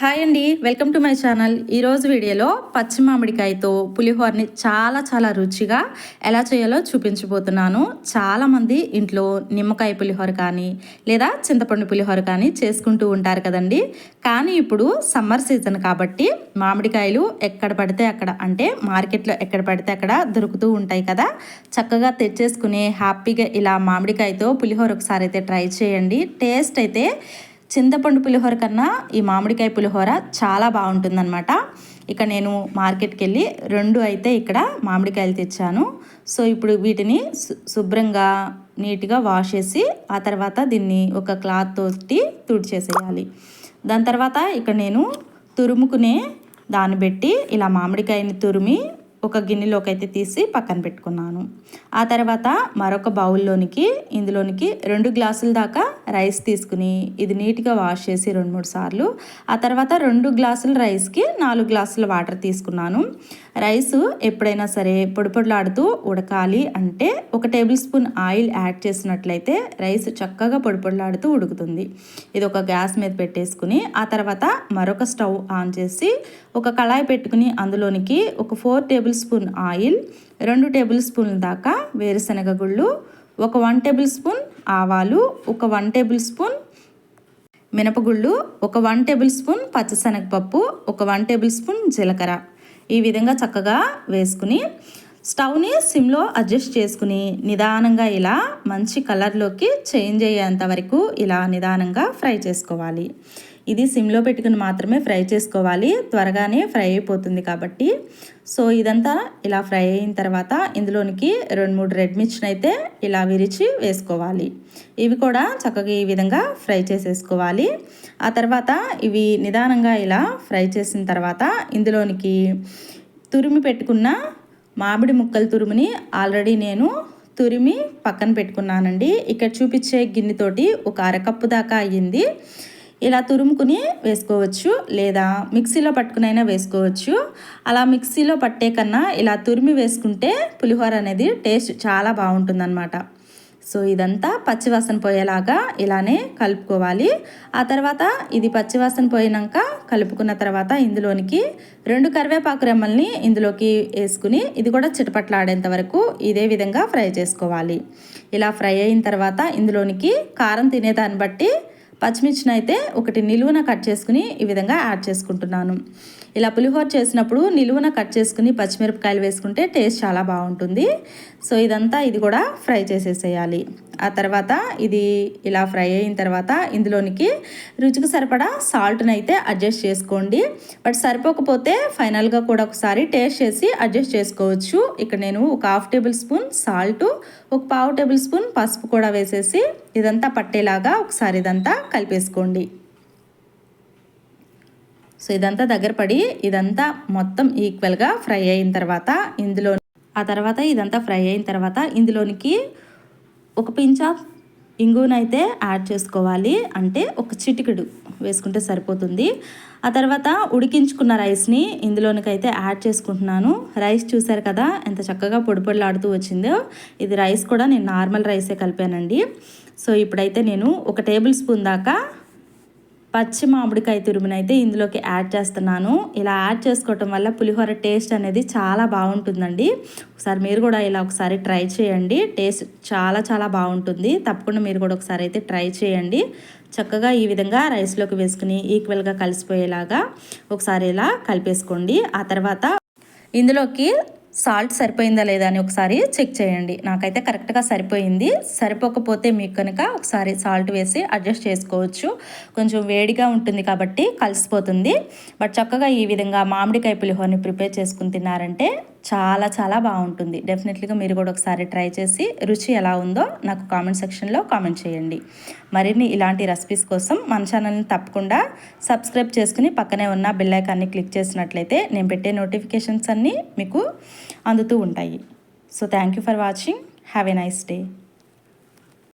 Hi అండి welcome to my channel. ఈరోజు వీడియోలో పచ్చి మామిడికాయతో పులిహోరని చాలా చాలా రుచిగా ఎలా చేయాలో చూపించబోతున్నాను. చాలామంది ఇంట్లో నిమ్మకాయ పులిహోర కానీ లేదా చింతపండు పులిహోర కానీ చేసుకుంటూ ఉంటారు కదండి. కానీ ఇప్పుడు సమ్మర్ సీజన్ కాబట్టి మామిడికాయలు ఎక్కడ పడితే అక్కడ అంటే మార్కెట్లో ఎక్కడ పడితే అక్కడ దొరుకుతూ ఉంటాయి కదా. చక్కగా తెచ్చేసుకుని హ్యాపీగా ఇలా మామిడికాయతో పులిహోర ఒకసారి అయితే ట్రై చేయండి. టేస్ట్ అయితే చింతపండు పులిహోర కన్నా ఈ మామిడికాయ పులిహోర చాలా బాగుంటుందన్నమాట. ఇక నేను మార్కెట్కి వెళ్ళి రెండు అయితే ఇక్కడ మామిడికాయలు తెచ్చాను. సో ఇప్పుడు వీటిని శుభ్రంగా నీట్గా వాష్ చేసి ఆ తర్వాత దీన్ని ఒక క్లాత్ తోటి తుడిచేసేయాలి. దాని తర్వాత ఇక్కడ నేను తురుముకునే దాన్ని పెట్టి ఇలా మామిడికాయని తురిమి ఒక గిన్నెలోకి అయితే తీసి పక్కన పెట్టుకున్నాను. ఆ తర్వాత మరొక బౌల్లోనికి ఇందులోనికి రెండు గ్లాసుల దాకా రైస్ తీసుకుని ఇది నీట్గా వాష్ చేసి రెండు మూడు సార్లు. ఆ తర్వాత రెండు గ్లాసుల రైస్కి నాలుగు గ్లాసుల వాటర్ తీసుకున్నాను. రైస్ ఎప్పుడైనా సరే పొడి పొడిలాడుతూ ఉడకాలి అంటే ఒక టేబుల్ స్పూన్ ఆయిల్ యాడ్ చేసినట్లయితే రైస్ చక్కగా పొడి పొడిలాడుతూ ఉడుకుతుంది. ఇది ఒక గ్యాస్ మీద పెట్టేసుకుని ఆ తర్వాత మరొక స్టవ్ ఆన్ చేసి ఒక కళాయి పెట్టుకుని అందులోనికి ఒక ఫోర్ టేబుల్ స్పూన్ ఆయిల్ రెండు టేబుల్ స్పూన్ల దాకా వేరుశనగ గుళ్ళు ఒక వన్ టేబుల్ స్పూన్ ఆవాలు ఒక వన్ టేబుల్ స్పూన్ మినపగుళ్ళు ఒక వన్ టేబుల్ స్పూన్ పచ్చిశనగపప్పు ఒక వన్ టేబుల్ స్పూన్ జీలకర్ర. ఈ విధంగా చక్కగా వేసుకుని స్టవ్ని సిమ్లో అడ్జస్ట్ చేసుకుని నిదానంగా ఇలా మంచి కలర్లోకి చేంజ్ అయ్యేంత వరకు ఇలా నిదానంగా ఫ్రై చేసుకోవాలి. ఇది సిమ్లో పెట్టుకుని మాత్రమే ఫ్రై చేసుకోవాలి. త్వరగానే ఫ్రై అయిపోతుంది కాబట్టి. సో ఇదంతా ఇలా ఫ్రై అయిన తర్వాత ఇందులోనికి రెండు మూడు రెడ్ మిర్చిని అయితే ఇలా విరిచి వేసుకోవాలి. ఇవి కూడా చక్కగా ఈ విధంగా ఫ్రై చేసేసుకోవాలి. ఆ తర్వాత ఇవి నిదానంగా ఇలా ఫ్రై చేసిన తర్వాత ఇందులోనికి తురిమి పెట్టుకున్న మామిడి ముక్కల తురుముని ఆల్రెడీ నేను తురిమి పక్కన పెట్టుకున్నానండి. ఇక్కడ చూపించే గిన్నెతోటి ఒక అరకప్పు దాకా అయ్యింది. ఇలా తురుముకుని వేసుకోవచ్చు లేదా మిక్సీలో పట్టుకునైనా వేసుకోవచ్చు. అలా మిక్సీలో పట్టే కన్నా ఇలా తురిమి వేసుకుంటే పులిహోర అనేది టేస్ట్ చాలా బాగుంటుందన్నమాట. సో ఇదంతా పచ్చివాసన పోయేలాగా ఇలానే కలుపుకోవాలి. ఆ తర్వాత ఇది పచ్చివాసన పోయినాక కలుపుకున్న తర్వాత ఇందులోనికి రెండు కరివేపాకు రెమ్మల్ని ఇందులోకి వేసుకుని ఇది కూడా చిటపట్లాడేంత వరకు ఇదే విధంగా ఫ్రై చేసుకోవాలి. ఇలా ఫ్రై అయిన తర్వాత ఇందులోనికి కారం తినేదాన్ని బట్టి పచ్చిమిర్చిని అయితే ఒకటి నిలువున కట్ చేసుకుని ఈ విధంగా యాడ్ చేసుకుంటున్నాను. ఇలా పులిహోర చేసినప్పుడు నిలువున కట్ చేసుకుని పచ్చిమిరపకాయలు వేసుకుంటే టేస్ట్ చాలా బాగుంటుంది. సో ఇదంతా ఇది కూడా ఫ్రై చేసేసేయాలి. ఆ తర్వాత ఇది ఇలా ఫ్రై అయిన తర్వాత ఇందులోనికి రుచికి సరిపడా సాల్ట్ని అయితే అడ్జస్ట్ చేసుకోండి. బట్ సరిపోకపోతే ఫైనల్గా కూడా ఒకసారి టేస్ట్ చేసి అడ్జస్ట్ చేసుకోవచ్చు. ఇక్కడ నేను ఒక హాఫ్ టేబుల్ స్పూన్ సాల్ట్ ఒక పావు టేబుల్ స్పూన్ పసుపు కూడా వేసేసి ఇదంతా పట్టేలాగా ఒకసారి ఇదంతా కలిపేసుకోండి. సో ఇదంతా దగ్గర పడి ఇదంతా మొత్తం ఈక్వల్గా ఫ్రై అయిన తర్వాత ఇందులో ఆ తర్వాత ఇదంతా ఫ్రై అయిన తర్వాత ఇందులోనికి ఒక పించ్ ఆఫ్ ఇంగునైతే యాడ్ చేసుకోవాలి. అంటే ఒక చిటికెడు వేసుకుంటే సరిపోతుంది. ఆ తర్వాత ఉడికించుకున్న రైస్ని ఇందులోనికైతే యాడ్ చేసుకుంటున్నాను. రైస్ చూసారు కదా ఎంత చక్కగా పొడిపొడిలాడుతూ వచ్చిందో. ఇది రైస్ కూడా నేను నార్మల్ రైసే కలిపానండి. సో ఇప్పుడైతే నేను ఒక టేబుల్ స్పూన్ దాకా పచ్చి మామిడికాయ తురుమునైతే ఇందులోకి యాడ్ చేస్తున్నాను. ఇలా యాడ్ చేసుకోవటం వల్ల పులిహోర టేస్ట్ అనేది చాలా బాగుంటుందండి. ఒకసారి మీరు కూడా ఇలా ఒకసారి ట్రై చేయండి. టేస్ట్ చాలా చాలా బాగుంటుంది. తప్పకుండా మీరు కూడా ఒకసారి అయితే ట్రై చేయండి. చక్కగా ఈ విధంగా రైస్లోకి వేసుకుని ఈక్వల్గా కలిసిపోయేలాగా ఒకసారి ఇలా కలిపేసుకోండి. ఆ తర్వాత ఇందులోకి సాల్ట్ సరిపోయిందా లేదా అని ఒకసారి చెక్ చేయండి. నాకైతే కరెక్ట్గా సరిపోయింది. సరిపోకపోతే మీకు కనుక ఒకసారి సాల్ట్ వేసి అడ్జస్ట్ చేసుకోవచ్చు. కొంచెం వేడిగా ఉంటుంది కాబట్టి కలిసిపోతుంది. బట్ చక్కగా ఈ విధంగా మామిడికాయ పులిహోరని ప్రిపేర్ చేసుకుని తిన్నారంటే చాలా చాలా బాగుంటుంది. డెఫినెట్లీగా మీరు కూడా ఒకసారి ట్రై చేసి రుచి ఎలా ఉందో నాకు కామెంట్ సెక్షన్లో కామెంట్ చేయండి. మరిన్ని ఇలాంటి రెసిపీస్ కోసం మన ఛానల్ని తప్పకుండా సబ్స్క్రైబ్ చేసుకుని పక్కనే ఉన్న బిల్లైకాన్ని క్లిక్ చేసినట్లయితే నేను పెట్టే నోటిఫికేషన్స్ అన్నీ మీకు అందుతూ ఉంటాయి. So thank you for watching have a nice day